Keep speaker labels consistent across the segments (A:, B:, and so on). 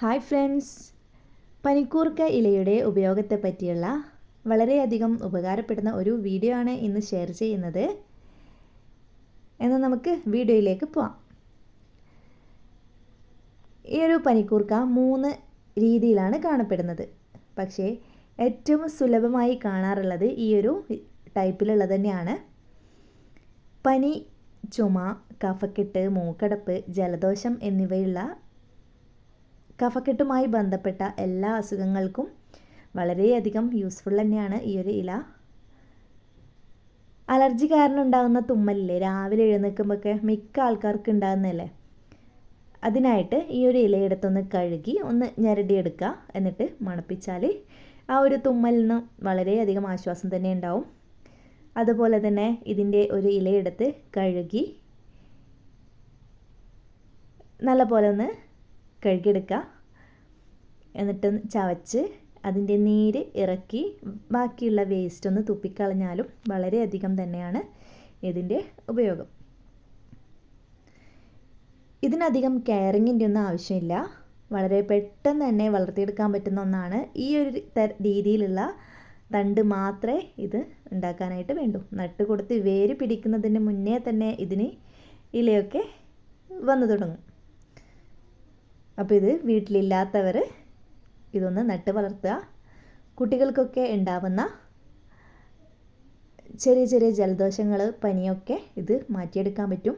A: Hi friends. പനിക്കൂർക്ക ഇലയുടെ ഉപയോഗത്തെ പറ്റിയുള്ള വളരെയധികം ഉപകാരപ്പെടുന്ന ഒരു വീഡിയോ ആണ് ഇന്ന് ഷെയർ ചെയ്യുന്നത്. എന്നാൽ നമുക്ക് വീഡിയോയിലേക്ക് പോവാം. ഈ ഒരു പനിക്കൂർക്ക മൂന്ന് രീതിയിലാണ് കാണപ്പെടുന്നത്. പക്ഷേ ഏറ്റവും സുലഭമായി കാണാറുള്ളത് ഈ ഒരു ടൈപ്പിലുള്ളത് തന്നെയാണ്. പനി ചുമ കഫക്കെട്ട് മൂക്കടപ്പ് ജലദോഷം എന്നിവയുള്ള കഫക്കെട്ടുമായി ബന്ധപ്പെട്ട എല്ലാ അസുഖങ്ങൾക്കും വളരെയധികം യൂസ്ഫുൾ തന്നെയാണ് ഈ ഒരു ഇല. അലർജി കാരണം ഉണ്ടാകുന്ന തുമ്മലില്ലേ? രാവിലെ എഴുന്നേൽക്കുമ്പോഴൊക്കെ മിക്ക ആൾക്കാർക്ക് ഉണ്ടാകുന്നതല്ലേ അതിനായിട്ട് ഈ ഒരു ഇലയെടുത്തൊന്ന് കഴുകി ഒന്ന് ഞരടിയെടുക്കുക. എന്നിട്ട് മണപ്പിച്ചാൽ ആ ഒരു തുമ്മലിന് വളരെയധികം ആശ്വാസം തന്നെ ഉണ്ടാവും. അതുപോലെ തന്നെ ഇതിന്റെ ഒരു ഇലയെടുത്ത് കഴുകി നല്ല പോലെ ഒന്ന് കഴുകിയെടുക്കുക. എന്നിട്ട് ചവച്ച് അതിന്റെ നീര് ഇറക്കി ബാക്കിയുള്ള വേസ്റ്റ് ഒന്ന് തുപ്പിക്കളഞ്ഞാലും വളരെയധികം തന്നെയാണ് ഇതിന്റെ ഉപയോഗം. ഇതിനധികം കെയറിങ്ങിന്റെ ഒന്നും ആവശ്യമില്ല. വളരെ പെട്ടെന്ന് തന്നെ വളർത്തിയെടുക്കാൻ പറ്റുന്ന ഒന്നാണ് ഈ ഒരു രീതിയിലുള്ള തണ്ട് മാത്രമേ ഇത് ഉണ്ടാക്കാനായിട്ട് വേണ്ടൂ. നട്ട് കൊടുത്ത് വേര് പിടിക്കുന്നതിന് മുന്നേ തന്നെ ഇതിന് ഇലയൊക്കെ വന്നു തുടങ്ങും. അപ്പോൾ ഇത് വീട്ടിലില്ലാത്തവർ ഇതൊന്ന് നട്ട് വളർത്തുക. കുട്ടികൾക്കൊക്കെ ഉണ്ടാവുന്ന ചെറിയ ചെറിയ ജലദോഷങ്ങൾ പനിയൊക്കെ ഇത് മാറ്റിയെടുക്കാൻ പറ്റും.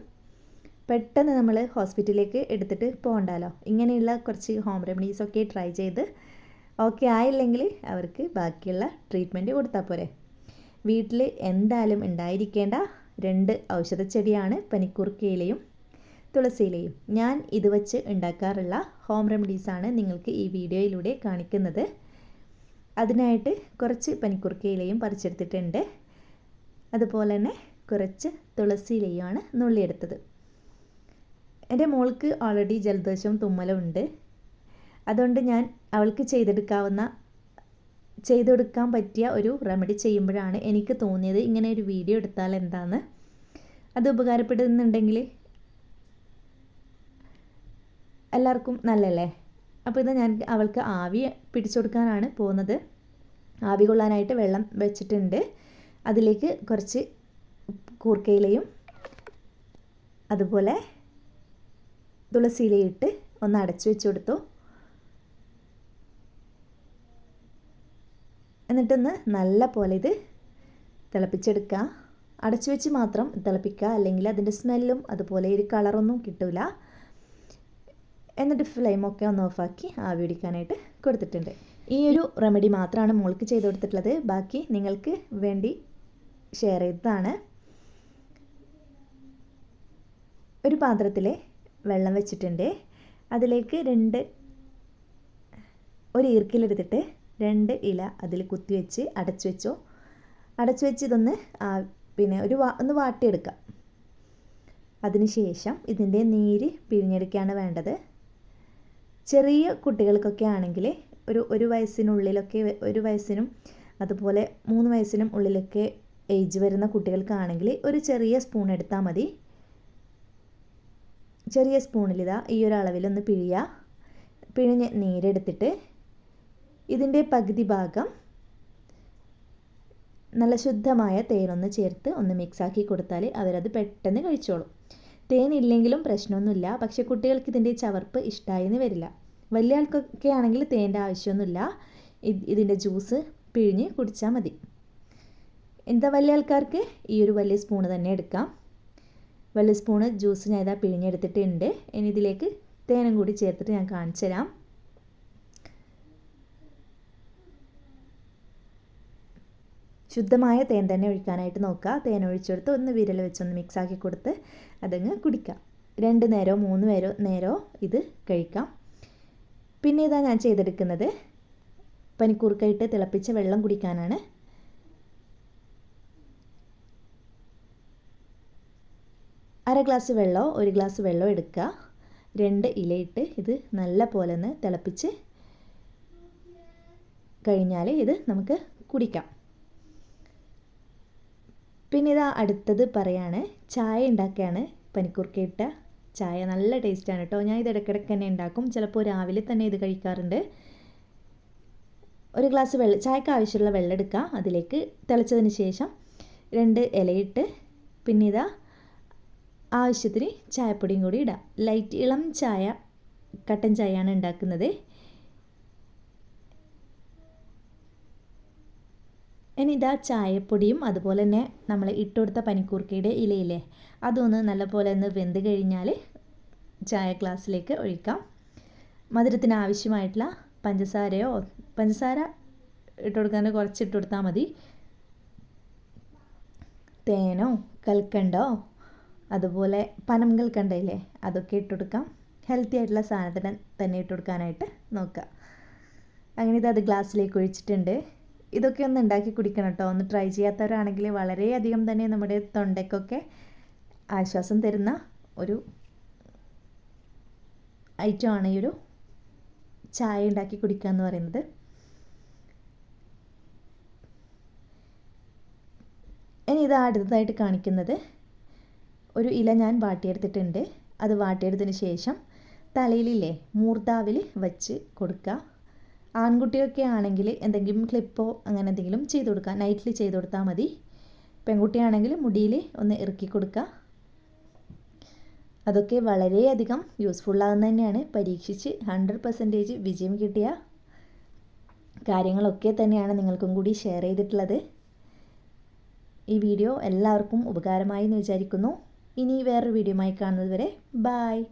A: പെട്ടെന്ന് നമ്മൾ ഹോസ്പിറ്റലിലേക്ക് എടുത്തിട്ട് പോകണ്ടല്ലോ ഇങ്ങനെയുള്ള കുറച്ച് ഹോം റെമഡീസൊക്കെ ട്രൈ ചെയ്ത് ഓക്കെ ആയില്ലെങ്കിൽ അവർക്ക് ബാക്കിയുള്ള ട്രീറ്റ്മെന്റ് കൊടുത്താൽ പോരെ. വീട്ടിൽ എന്തായാലും ഉണ്ടായിരിക്കേണ്ട രണ്ട് ഔഷധച്ചെടിയാണ് പനിക്കൂർക്കയിലയും തുളസിയിലയും ഞാൻ ഇത് വച്ച് ഉണ്ടാക്കാറുള്ള ഹോം റെമഡീസാണ് നിങ്ങൾക്ക് ഈ വീഡിയോയിലൂടെ കാണിക്കുന്നത്. അതിനായിട്ട് കുറച്ച് പനിക്കുറുക്കയിലയും പറിച്ചെടുത്തിട്ടുണ്ട്. അതുപോലെ തന്നെ കുറച്ച് തുളസിയിലയുമാണ് നുള്ളിയെടുത്തത്. എന്റെ മോൾക്ക് ഓൾറെഡി ജലദോഷവും തുമ്മലും ഉണ്ട്. അതുകൊണ്ട് ഞാൻ അവൾക്ക് ചെയ്തെടുക്കാവുന്ന ചെയ്തെടുക്കാൻ പറ്റിയ ഒരു റെമഡി ചെയ്യുമ്പോഴാണ് എനിക്ക് തോന്നിയത് ഇങ്ങനെ ഒരു വീഡിയോ എടുത്താൽ എന്താന്ന്. അത് ഉപകാരപ്പെടുന്നുണ്ടെങ്കിൽ എല്ലാവർക്കും നല്ലല്ലേ? അപ്പോൾ ഇത് ഞാൻ അവൾക്ക് ആവി പിടിച്ചു കൊടുക്കാനാണ് പോകുന്നത്. ആവി കൊള്ളാനായിട്ട് വെള്ളം വെച്ചിട്ടുണ്ട്. അതിലേക്ക് കുറച്ച് കൂർക്കയിലയും അതുപോലെ തുളസിയിലയിട്ട് ഒന്ന് അടച്ചു വെച്ച് കൊടുത്തു. എന്നിട്ടൊന്ന് നല്ല പോലെ ഇത് തിളപ്പിച്ചെടുക്കുക. അടച്ചു വെച്ച് മാത്രം തിളപ്പിക്കുക. അല്ലെങ്കിൽ അതിന്റെ സ്മെല്ലും അതുപോലെ ഒരു കളറൊന്നും കിട്ടില്ല എന്നിട്ട് ഫ്ലെയിമൊക്കെ ഒന്ന് ഓഫാക്കി ആവി പിടിക്കാനായിട്ട് കൊടുത്തിട്ടുണ്ട്. ഈ ഒരു റെമഡി മാത്രമാണ് മോൾക്ക് ചെയ്ത് കൊടുത്തിട്ടുള്ളത്. ബാക്കി നിങ്ങൾക്ക് വേണ്ടി ഷെയർ ചെയ്തതാണ്. ഒരു പാത്രത്തിൽ വെള്ളം വെച്ചിട്ടുണ്ട്. അതിലേക്ക് രണ്ട് ഒരു ഈർക്കിലെടുത്തിട്ട് രണ്ട് ഇല അതിൽ കുത്തി വെച്ച് അടച്ചു വെച്ചോ. അടച്ചു വെച്ച് ഇതൊന്ന് പിന്നെ ഒരു വാ ഒന്ന് വാട്ടിയെടുക്കാം. അതിനുശേഷം ഇതിന്റെ നീര് പിഴിഞ്ഞെടുക്കുകയാണ് വേണ്ടത്. ചെറിയ കുട്ടികൾക്കൊക്കെ ആണെങ്കിൽ ഒരു ഒരു വയസ്സിനുള്ളിലൊക്കെ ഒരു വയസ്സിനും അതുപോലെ മൂന്ന് വയസ്സിനും ഉള്ളിലൊക്കെ ഏജ് വരുന്ന കുട്ടികൾക്കാണെങ്കിൽ ഒരു ചെറിയ സ്പൂൺ എടുത്താൽ മതി. ചെറിയ സ്പൂണിലിതാ ഈ ഒരു അളവിലൊന്ന് പിഴിയുക. പിഴിഞ്ഞ് നീരെടുത്തിട്ട് ഇതിന്റെ പകുതി ഭാഗം നല്ല ശുദ്ധമായ തേനൊന്ന് ചേർത്ത് ഒന്ന് മിക്സാക്കി കൊടുത്താൽ അവരത് പെട്ടെന്ന് കഴിച്ചോളും. തേൻ ഇല്ലെങ്കിലും പ്രശ്നമൊന്നുമില്ല. പക്ഷേ കുട്ടികൾക്ക് ഇതിന്റെ ചവർപ്പ് ഇഷ്ടമായെന്ന് വരില്ല. വലിയ ആൾക്കൊക്കെ ആണെങ്കിൽ തേന്റെ ആവശ്യമൊന്നുമില്ല. ഇതിന്റെ ജ്യൂസ് പിഴിഞ്ഞ് കുടിച്ചാൽ മതി. എന്താ വലിയ ആൾക്കാർക്ക് ഈ ഒരു വലിയ സ്പൂണ് തന്നെ എടുക്കാം. വലിയ സ്പൂണ് ജ്യൂസ് ഞാൻ ഇതാ പിഴിഞ്ഞെടുത്തിട്ടുണ്ട്. ഇനി ഇതിലേക്ക് തേനും കൂടി ചേർത്തിട്ട് ഞാൻ കാണിച്ചു തരാം ശുദ്ധമായ തേൻ തന്നെ ഒഴിക്കാനായിട്ട് നോക്കുക. തേൻ ഒഴിച്ചെടുത്ത് ഒന്ന് വിരൽ വെച്ചൊന്ന് മിക്സാക്കി കൊടുത്ത് അതങ്ങ് കുടിക്കാം രണ്ട് നേരോ മൂന്ന് നേരോ നേരോ ഇത് കഴിക്കാം. പിന്നെ ഇതാ ഞാൻ ചെയ്തെടുക്കുന്നത് പനിക്കൂർക്കയിട്ട് തിളപ്പിച്ച വെള്ളം കുടിക്കാനാണ്. അര ഗ്ലാസ് വെള്ളമോ ഒരു ഗ്ലാസ് വെള്ളം എടുക്കുക. രണ്ട് ഇലയിട്ട് ഇത് നല്ല പോലെ ഒന്ന് തിളപ്പിച്ച് കഴിഞ്ഞാൽ ഇത് നമുക്ക് കുടിക്കാം. പിന്നെ ഇതാ അടുത്തത് പറയാണ് ചായ ഉണ്ടാക്കുകയാണ് പനിക്കൂർക്ക ഇട്ട ചായ. നല്ല ടേസ്റ്റാണ് കേട്ടോ ഞാൻ ഇത് ഇടയ്ക്കിടയ്ക്ക് തന്നെ ഉണ്ടാക്കും. ചിലപ്പോൾ രാവിലെ തന്നെ ഇത് കഴിക്കാറുണ്ട്. ഒരു ഗ്ലാസ് വെള്ളം ചായക്ക് ആവശ്യമുള്ള വെള്ളം എടുക്കുക അതിലേക്ക് തിളച്ചതിന് ശേഷം രണ്ട് ഇലയിട്ട് പിന്നെ ഇതാ ആവശ്യത്തിന് ചായപ്പൊടിയും കൂടി ഇടാം. ലൈറ്റ് ഇളം ചായ കട്ടൻ ചായയാണ് ഉണ്ടാക്കുന്നത്. ഇനി ഇതാ ചായപ്പൊടിയും അതുപോലെ തന്നെ നമ്മൾ ഇട്ടുകൊടുത്ത പനിക്കൂർക്കയുടെ ഇലയില്ലേ? അതൊന്ന് നല്ലപോലെ ഒന്ന് വെന്ത് കഴിഞ്ഞാൽ ചായ ഗ്ലാസ്സിലേക്ക് ഒഴിക്കാം. മധുരത്തിന് ആവശ്യമായിട്ടുള്ള പഞ്ചസാരയോ പഞ്ചസാര ഇട്ട് കൊടുക്കാൻ കുറച്ച് ഇട്ട് കൊടുത്താൽ മതി. തേനോ കൽക്കണ്ടോ അതുപോലെ പനം കൽക്കണ്ട ഇല്ലേ? അതൊക്കെ ഇട്ട് കൊടുക്കാം ഹെൽത്തി ആയിട്ടുള്ള സാധനത്തിന് തന്നെ ഇട്ട് കൊടുക്കാനായിട്ട് നോക്കുക. അങ്ങനെ ഇത് അത് ഗ്ലാസ്സിലേക്ക് ഒഴിച്ചിട്ടുണ്ട്. ഇതൊക്കെ ഒന്ന് ഉണ്ടാക്കി കുടിക്കണം കേട്ടോ ഒന്ന് ട്രൈ ചെയ്യാത്തവരാണെങ്കിൽ വളരെയധികം തന്നെ നമ്മുടെ തൊണ്ടയ്ക്കൊക്കെ ആശ്വാസം തരുന്ന ഒരു ഐറ്റമാണ് ഈ ഒരു ചായ ഉണ്ടാക്കി കുടിക്കുക എന്ന് പറയുന്നത്. ഇനി ഇത് അടുത്തതായിട്ട് കാണിക്കുന്നത് ഒരു ഇല ഞാൻ വാട്ടിയെടുത്തിട്ടുണ്ട്. അത് വാട്ടിയെടുത്തതിന് ശേഷം തലയിലില്ലേ മൂർത്താവിൽ വച്ച് കൊടുക്കുക. ആൺകുട്ടിയൊക്കെ ആണെങ്കിൽ എന്തെങ്കിലും ക്ലിപ്പോ അങ്ങനെ എന്തെങ്കിലും ചെയ്ത് കൊടുക്കുക. നൈറ്റിൽ ചെയ്ത് കൊടുത്താൽ മതി. പെൺകുട്ടിയാണെങ്കിൽ മുടിയിൽ ഒന്ന് ഇറക്കി കൊടുക്കുക. അതൊക്കെ വളരെയധികം യൂസ്ഫുള്ളാകുന്ന തന്നെയാണ്. പരീക്ഷിച്ച് ഹൺഡ്രഡ് പെർസെന്റേജ് വിജയം കിട്ടിയ കാര്യങ്ങളൊക്കെ തന്നെയാണ് നിങ്ങൾക്കും കൂടി ഷെയർ ചെയ്തിട്ടുള്ളത്. ഈ വീഡിയോ എല്ലാവർക്കും ഉപകാരമായി എന്ന് വിചാരിക്കുന്നു. ഇനി വേറൊരു വീഡിയോയുമായി കാണുന്നത് വരെ ബായ്